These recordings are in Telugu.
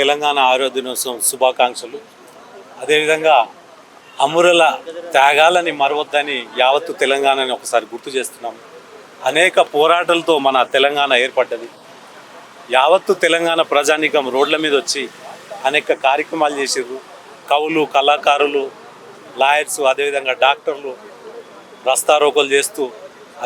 తెలంగాణ ఆరో దినోత్సవం శుభాకాంక్షలు. అదేవిధంగా అమరుల త్యాగాలని మరవద్దని యావత్తు తెలంగాణని ఒకసారి గుర్తు చేస్తున్నాం. అనేక పోరాటాలతో మన తెలంగాణ ఏర్పడ్డది. యావత్తు తెలంగాణ ప్రజానీకం రోడ్ల మీద వచ్చి అనేక కార్యక్రమాలు చేసారు కవులు కళాకారులు లాయర్స్ అదేవిధంగా డాక్టర్లు రస్తారోకలు చేస్తూ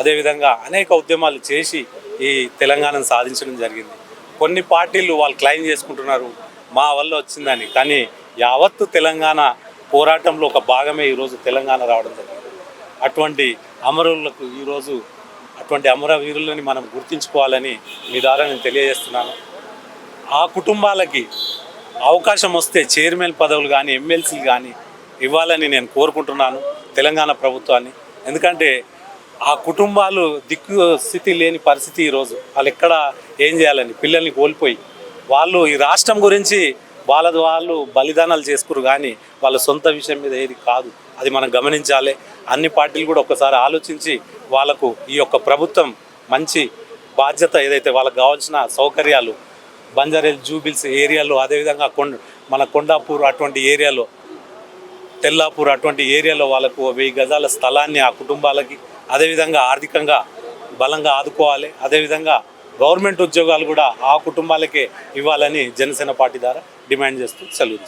అదేవిధంగా అనేక ఉద్యమాలు చేసి ఈ తెలంగాణను సాధించడం జరిగింది. కొన్ని పార్టీలు వాళ్ళు క్లెయిమ్ చేసుకుంటున్నారు మా వల్ల వచ్చిందని. కానీ యావత్తు తెలంగాణ పోరాటంలో ఒక భాగమే ఈరోజు తెలంగాణ రావడం జరిగింది. అటువంటి అమరులకు ఈరోజు అటువంటి అమరవీరులని మనం గుర్తించుకోవాలని మీ ద్వారా నేను తెలియజేస్తున్నాను. ఆ కుటుంబాలకి అవకాశం వస్తే చైర్మన్ పదవులు కానీ ఎమ్మెల్సీలు కానీ ఇవ్వాలని నేను కోరుకుంటున్నాను తెలంగాణ ప్రభుత్వాన్ని. ఎందుకంటే ఆ కుటుంబాలు దిక్కు స్థితి లేని పరిస్థితి ఈరోజు. వాళ్ళు ఎక్కడ ఏం చేయాలని? పిల్లల్ని కోల్పోయి. వాళ్ళు ఈ రాష్ట్రం గురించి వాళ్ళ వాళ్ళు బలిదానాలు చేసుకురు కానీ వాళ్ళ సొంత విషయం మీద ఏది కాదు. అది మనం గమనించాలి. అన్ని పార్టీలు కూడా ఒకసారి ఆలోచించి వాళ్ళకు ఈ యొక్క ప్రభుత్వం మంచి బాధ్యత ఏదైతే వాళ్ళకి కావాల్సిన సౌకర్యాలు బంజారెల్ జూబిల్స్ ఏరియాలో అదేవిధంగా కొండ మన కొండాపూర్ అటువంటి ఏరియాలో తెల్లాపూర్ అటువంటి ఏరియాలో వాళ్ళకు వెయ్యి గజాల స్థలాన్ని ఆ కుటుంబాలకి అదేవిధంగా ఆర్థికంగా బలంగా ఆదుకోవాలి. అదేవిధంగా గవర్నమెంట్ ఉద్యోగాలు కూడా ఆ కుటుంబాలకే ఇవ్వాలని జనసేన పార్టీ ద్వారా డిమాండ్ చేస్తూ సెలవు